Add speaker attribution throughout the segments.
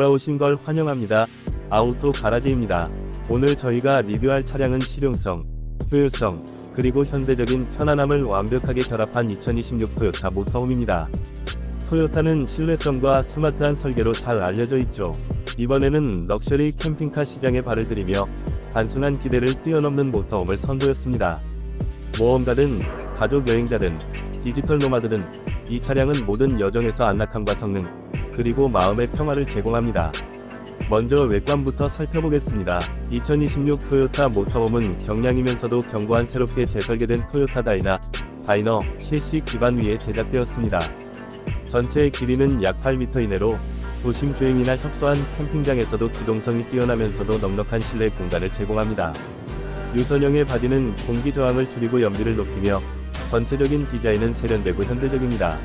Speaker 1: 돌아오신 걸 환영합니다. 아우토 가라지입니다. 오늘 저희가 리뷰할 차량은 실용성, 효율성, 그리고 현대적인 편안함을 완벽하게 결합한 2026 토요타 모터홈입니다. 토요타는 신뢰성과 스마트한 설계로 잘 알려져 있죠. 이번에는 럭셔리 캠핑카 시장에 발을 들이며 단순한 기대를 뛰어넘는 모터홈을 선보였습니다. 모험가든 가족 여행자든 디지털 노마드든 이 차량은 모든 여정에서 안락함과 성능 그리고 마음의 평화를 제공합니다. 먼저 외관부터 살펴보겠습니다. 2026 토요타 모터홈은 경량이면서도 견고한 새롭게 재설계된 토요타 다이나 다이너 CC 기반 위에 제작되었습니다. 전체의 길이는 약 8m 이내로 도심 주행이나 협소한 캠핑장에서도 기동성이 뛰어나면서도 넉넉한 실내 공간을 제공합니다. 유선형의 바디는 공기 저항을 줄이고 연비를 높이며 전체적인 디자인은 세련되고 현대적입니다.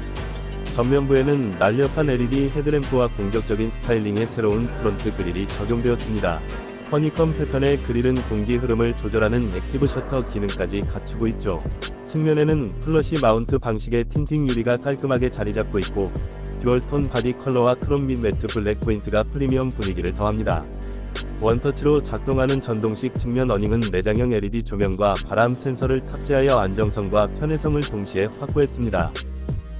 Speaker 1: 전면부에는 날렵한 LED 헤드램프와 공격적인 스타일링의 새로운 프론트 그릴이 적용되었습니다. 허니컴 패턴의 그릴은 공기 흐름을 조절하는 액티브 셔터 기능까지 갖추고 있죠. 측면에는 플러시 마운트 방식의 틴팅 유리가 깔끔하게 자리 잡고 있고 듀얼톤 바디 컬러와 크롬 및 매트 블랙 포인트가 프리미엄 분위기를 더합니다. 원터치로 작동하는 전동식 측면 어닝은 내장형 LED 조명과 바람 센서를 탑재하여 안정성과 편의성을 동시에 확보했습니다.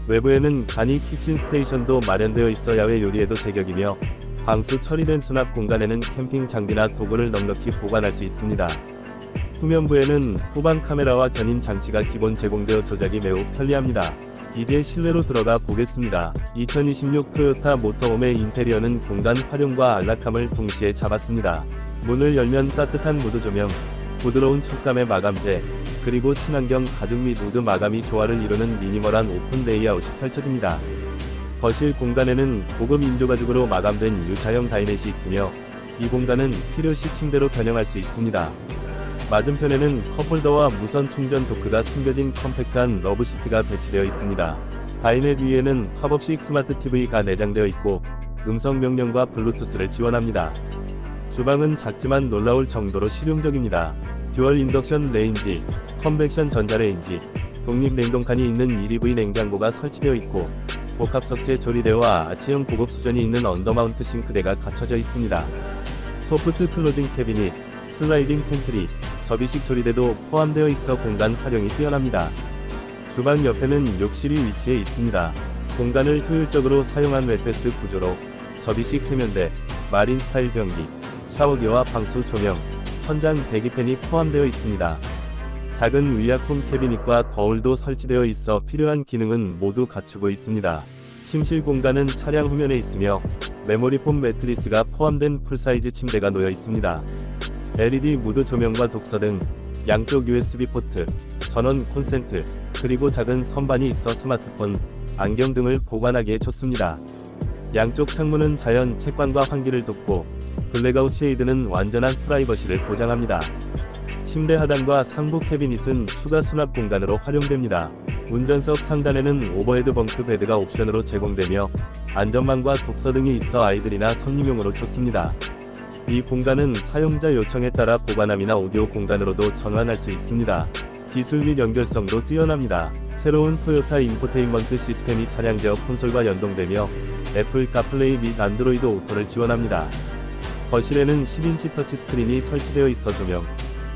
Speaker 1: 외부에는 간이 키친 스테이션도 마련되어 있어 야외 요리에도 제격이며 방수 처리된 수납 공간에는 캠핑 장비나 도구를 넉넉히 보관할 수 있습니다. 후면부에는 후방 카메라와 견인 장치가 기본 제공되어 조작이 매우 편리합니다. 이제 실내로 들어가 보겠습니다. 2026 토요타 모터홈의 인테리어는 공간 활용과 안락함을 동시에 잡았습니다. 문을 열면 따뜻한 무드 조명, 부드러운 촉감의 마감재, 그리고 친환경 가죽 및 우드 마감이 조화를 이루는 미니멀한 오픈 레이아웃이 펼쳐집니다. 거실 공간에는 고급 인조가죽으로 마감된 유자형 다이넷이 있으며 이 공간은 필요시 침대로 변형할 수 있습니다. 맞은편에는 컵홀더와 무선 충전 도크가 숨겨진 컴팩트한 러브 시트가 배치되어 있습니다. 다이넷 위에는 팝업식 스마트 TV가 내장되어 있고 음성 명령과 블루투스를 지원합니다. 주방은 작지만 놀라울 정도로 실용적입니다. 듀얼 인덕션 레인지, 컨벡션 전자레인지, 독립 냉동칸이 있는 1EV 냉장고가 설치되어 있고 복합 석재 조리대와 아치형 고급 수전이 있는 언더마운트 싱크대가 갖춰져 있습니다. 소프트 클로징 캐비닛, 슬라이딩 팬트리, 접이식 조리대도 포함되어 있어 공간 활용이 뛰어납니다. 주방 옆에는 욕실이 위치해 있습니다. 공간을 효율적으로 사용한 웹패스 구조로 접이식 세면대, 마린 스타일 변기, 샤워기와 방수 조명, 천장 배기팬이 포함되어 있습니다. 작은 위약품 캐비닛과 거울도 설치되어 있어 필요한 기능은 모두 갖추고 있습니다. 침실 공간은 차량 후면에 있으며 메모리폼 매트리스가 포함된 풀사이즈 침대가 놓여 있습니다. LED 무드 조명과 독서 등 양쪽 USB 포트, 전원 콘센트, 그리고 작은 선반이 있어 스마트폰, 안경 등을 보관하기에 좋습니다. 양쪽 창문은 자연 채광과 환기를 돕고 블랙아웃 쉐이드는 완전한 프라이버시를 보장합니다. 침대 하단과 상부 캐비닛은 추가 수납 공간으로 활용됩니다. 운전석 상단에는 오버헤드 벙크 베드가 옵션으로 제공되며 안전망과 독서 등이 있어 아이들이나 손님용으로 좋습니다. 이 공간은 사용자 요청에 따라 보관함이나 오디오 공간으로도 전환할 수 있습니다. 기술 및 연결성도 뛰어납니다. 새로운 토요타 인포테인먼트 시스템이 차량 제어 콘솔과 연동되며 애플 카플레이 및 안드로이드 오토를 지원합니다. 거실에는 10인치 터치 스크린이 설치되어 있어 조명,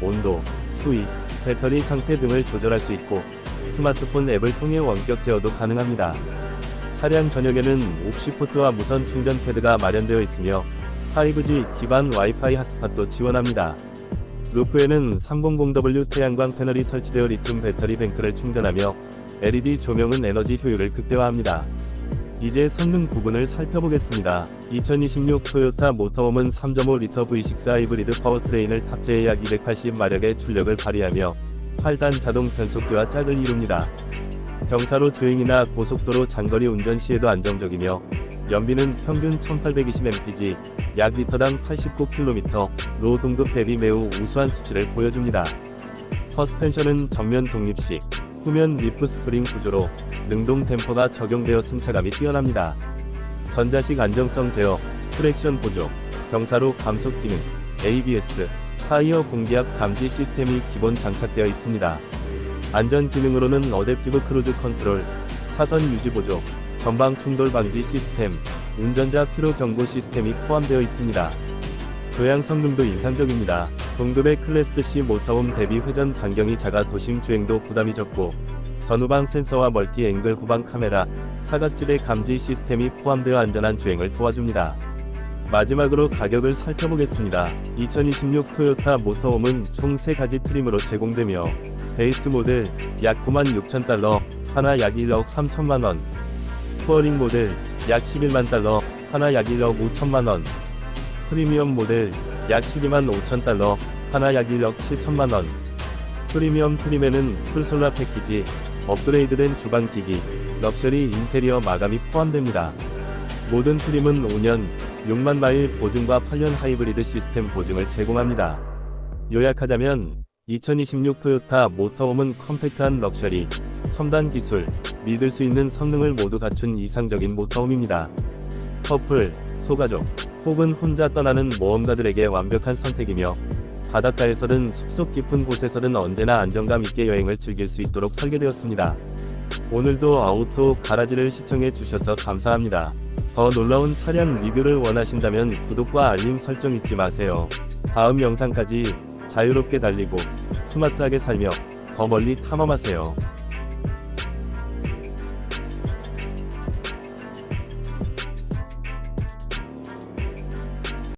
Speaker 1: 온도, 수위, 배터리 상태 등을 조절할 수 있고 스마트폰 앱을 통해 원격 제어도 가능합니다. 차량 전역에는 옵시 포트와 무선 충전 패드가 마련되어 있으며 5G 기반 와이파이 핫스팟도 지원합니다. 루프에는 300W 태양광 패널이 설치되어 리튬 배터리 뱅크를 충전하며 LED 조명은 에너지 효율을 극대화합니다. 이제 성능 부분을 살펴보겠습니다. 2026 토요타 모터홈은 3.5L V6 하이브리드 파워트레인을 탑재해 약 280마력의 출력을 발휘하며 8단 자동 변속기와 짝을 이룹니다. 경사로 주행이나 고속도로 장거리 운전 시에도 안정적이며 연비는 평균 1820mpg, 약 리터당 89km, 로 등급 대비 매우 우수한 수치를 보여줍니다. 서스펜션은 정면 독립식, 후면 리프 스프링 구조로 능동 댐퍼가 적용되어 승차감이 뛰어납니다. 전자식 안정성 제어, 트랙션 보조, 경사로 감속 기능, ABS, 타이어 공기압 감지 시스템이 기본 장착되어 있습니다. 안전 기능으로는 어댑티브 크루즈 컨트롤, 차선 유지 보조, 전방 충돌 방지 시스템, 운전자 피로 경고 시스템이 포함되어 있습니다. 조향 성능도 인상적입니다. 동급의 클래스 C 모터홈 대비 회전 반경이 작아 도심 주행도 부담이 적고 전후방 센서와 멀티 앵글 후방 카메라, 사각지대 감지 시스템이 포함되어 안전한 주행을 도와줍니다. 마지막으로 가격을 살펴보겠습니다. 2026 토요타 모터홈은 총 3가지 트림으로 제공되며 베이스 모델 약 96,000달러, 하나 약 1억 3천만 원, 투어링 모델 약 11만 달러, 하나 약 1억 5천만 원, 프리미엄 모델 약 12만 5천 달러, 하나 약 1억 7천만 원. 프리미엄 트림에는 풀솔라 패키지, 업그레이드된 주방 기기, 럭셔리 인테리어 마감이 포함됩니다. 모든 트림은 5년, 6만 마일 보증과 8년 하이브리드 시스템 보증을 제공합니다. 요약하자면 2026 토요타 모터홈은 컴팩트한 럭셔리, 첨단 기술, 믿을 수 있는 성능을 모두 갖춘 이상적인 모터홈입니다. 커플, 소가족, 혹은 혼자 떠나는 모험가들에게 완벽한 선택이며 바닷가에서든 숲속 깊은 곳에서든 언제나 안정감 있게 여행을 즐길 수 있도록 설계되었습니다. 오늘도 아우토 가라지를 시청해 주셔서 감사합니다. 더 놀라운 차량 리뷰를 원하신다면 구독과 알림 설정 잊지 마세요. 다음 영상까지 자유롭게 달리고 스마트하게 살며 더 멀리 탐험하세요.